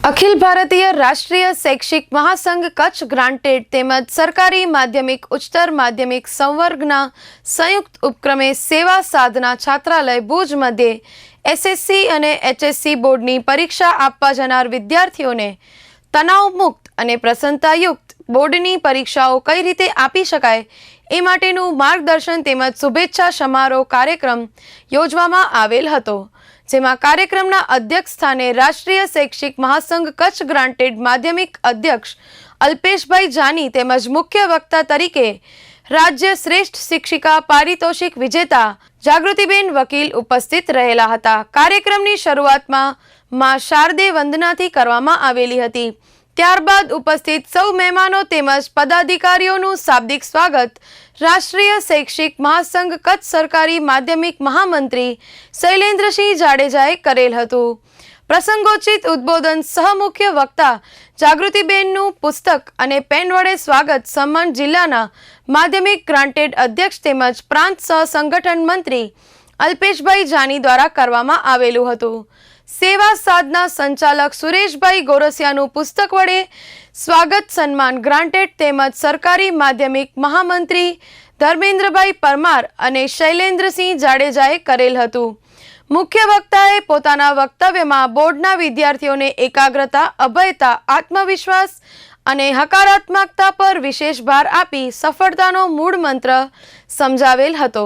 અખિલ ભારતીય રાષ્ટ્રીય શૈક્ષિક મહાસંઘ કચ્છ ગ્રાન્ટેડ તેમજ સરકારી માધ્યમિક, ઉચ્ચતર માધ્યમિક સંવર્ગના સંયુક્ત ઉપક્રમે સેવા સાધના છાત્રાલય ભુજ મધ્યે એસએસસી અને એચએસસી બોર્ડની પરીક્ષા આપવા જનાર વિદ્યાર્થીઓને તણાવમુક્ત અને પ્રસન્નતાયુક્ત બોર્ડની પરીક્ષાઓ કઈ રીતે આપી શકાય એ માટેનું માર્ગદર્શન તેમજ શુભેચ્છા સમારોહ કાર્યક્રમ યોજવામાં આવેલ હતો, જેમાં કાર્યક્રમના અધ્યક્ષ સ્થાને રાષ્ટ્રીય શૈક્ષિક મહાસંઘ કચ્છ ગ્રાન્ટેડ માધ્યમિક અધ્યક્ષ અલ્પેશભાઈ જાની તેમજ મુખ્ય વક્તા તરીકે રાજ્ય શ્રેષ્ઠ શિક્ષિકા પારિતોષિક વિજેતા જાગૃતિબેન વકીલ ઉપસ્થિત રહેલા હતા. કાર્યક્રમની શરૂઆતમાં માં શારદે વંદનાથી કરવામાં આવેલી હતી. ત્યારબાદ ઉપસ્થિત સૌ મહેમાનો તેમજ પદાધિકારીઓનું શાબ્દિક સ્વાગત. રાષ્ટ્રીય શૈક્ષિક મહાસંઘ કચ્છ સરકારી માધ્યમિક મહામંત્રી શૈલેન્દ્રસિંહ જાડેજાએ કરેલ હતું. પ્રસંગોચિત ઉદ્બોધન સહમુખ્ય વક્તા જાગૃતિબેનનું પુસ્તક અને પેન વડે સ્વાગત સન્માન જિલ્લાના માધ્યમિક ગ્રાન્ટેડ અધ્યક્ષ તેમજ પ્રાંત સહ સંગઠન મંત્રી અલ્પેશભાઈ જાની દ્વારા કરવામાં આવેલું હતું. સેવા સાધના સંચાલક સુરેશભાઈ ગોરસિયાનું પુસ્તક વડે સ્વાગત સન્માન ગ્રાન્ટેડ તેમજ સરકારી માધ્યમિક મહામંત્રી ધર્મેન્દ્રભાઈ પરમાર અને શૈલેન્દ્રસિંહ જાડેજાએ કરેલ હતું. મુખ્ય વક્તાએ પોતાના વક્તવ્યમાં બોર્ડના વિદ્યાર્થીઓને એકાગ્રતા, અભયતા, આત્મવિશ્વાસ અને હકારાત્મકતા પર વિશેષ ભાર આપી સફળતાનો મૂળ મંત્ર સમજાવેલ હતો.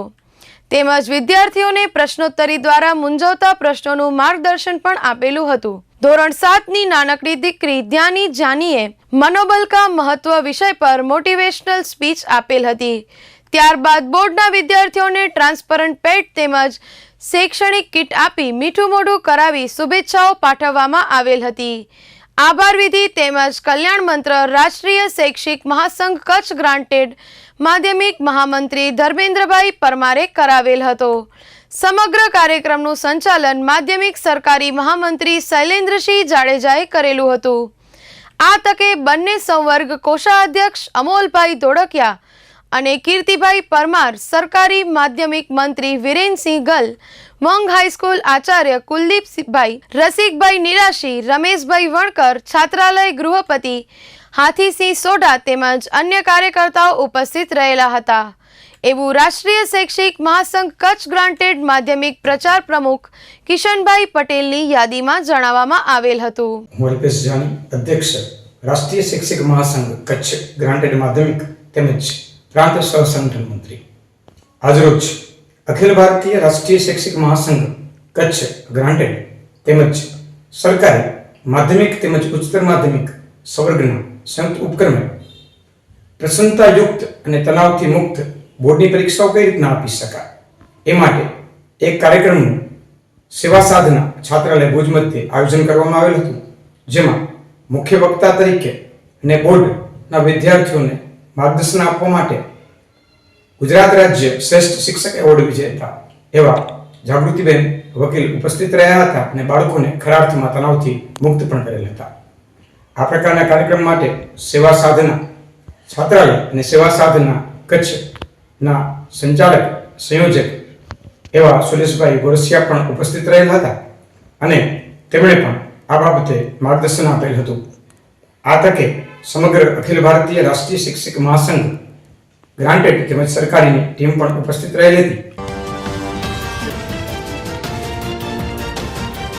તેમજ વિદ્યાર્થીઓને પ્રશ્નોત્તરી દ્વારા મૂંઝવતા પ્રશ્નોનું માર્ગદર્શન પણ આપેલું હતું. ધોરણ સાતની નાનકડી દીકરી ધ્યાની જાનીએ મનોબલ કા મહત્વ વિષય પર મોટિવેશનલ સ્પીચ આપેલ હતી. ત્યારબાદ બોર્ડના વિદ્યાર્થીઓને ટ્રાન્સપરન્ટ પેટ તેમજ શૈક્ષણિક કિટ આપી મીઠું મોઢું કરાવી શુભેચ્છાઓ પાઠવવામાં આવેલ હતી. આભાર વિધિ તેમજ કલ્યાણ મંત્ર રાષ્ટ્રીય શૈક્ષિક મહાસંઘ કચ્છ ગ્રાન્ટેડ માધ્યમિક મહામંત્રી ધર્મેન્દ્રભાઈ પરમારે કરાવેલ હતો. સમગ્ર કાર્યક્રમનું સંચાલન માધ્યમિક સરકારી મહામંત્રી શૈલેન્દ્રસિંહ જાડેજાએ કરેલું હતું. આ તકે બંને સંવર્ગ કોષાધ્યક્ષ અમોલભાઈ ધોળકિયા અને કીર્તિભાઈ પરમાર સરકારી માધ્યમિક મંત્રી વિરેનસિંહ ગલ મંગ હાઈસ્કૂલ આચાર્ય કુલદીપભાઈ રસિકભાઈ નિરાશી, રમેશભાઈ વણકર, છાત્રાલય ગૃહપતિ હાથીસિંહ સોઢા તેમજ અન્ય કાર્યકર્તાઓ ઉપસ્થિત રહેલા હતા. એવું રાષ્ટ્રીય શૈક્ષિક મહાસંઘ કચ્છ ગ્રાન્ટેડ માધ્યમિક પ્રચાર પ્રમુખ કિશનભાઈ પટેલની યાદીમાં જણાવવામાં આવેલ હતું. અધ્યક્ષ રાષ્ટ્રીય શૈક્ષિક મહાસંઘ કચ્છ ગ્રાન્ટેડ માધ્યમિક તેમજ પ્રાંત સંગઠન મંત્રી. આજરોજ અખિલ ભારતીય રાષ્ટ્રીય શૈક્ષિક મહાસંઘ, કચ્છ ગ્રાન્ટેડ તેમજ સરકારી માધ્યમિક તેમજ ઉચ્ચતર માધ્યમિક સવર્ગના સંયુક્ત ઉપક્રમે પ્રસન્નતાયુક્ત અને તણાવથી મુક્ત બોર્ડની પરીક્ષાઓ કઈ રીતના આપી શકાય? એ માટે એક કાર્યક્રમનું સેવા સાધના છાત્રાલય ભુજ મધ્યે આયોજન કરવામાં આવેલ હતું, જેમાં મુખ્ય વક્તા તરીકે અને બોર્ડના વિદ્યાર્થીઓને માર્ગદર્શન આપવા માટે ગુજરાત રાજ્ય શ્રેષ્ઠ શિક્ષક એવોર્ડ વિજેતા એવા જાગૃતિબેન વકીલ ઉપસ્થિત રહ્યા હતા અને બાળકોને ખરા અર્થમાં તણાવથી મુક્ત પણ કરેલ હતા. આ પ્રકારના કાર્યક્રમ માટે સેવા સાધના છાત્રાલય અને સેવા સાધના કચ્છના સંચાલક, સંયોજક એવા સુરેશભાઈ ગોરસિયા પણ ઉપસ્થિત રહેલા હતા અને તેમણે પણ આ બાબતે માર્ગદર્શન આપેલ હતું. આ તકે સમગ્ર અખિલ ભારતીય રાષ્ટ્રીય શિક્ષક મહાસંઘ ગ્રાન્ટેડ તેમજ સરકારીની ટીમ પણ ઉપસ્થિત રહેલી હતી.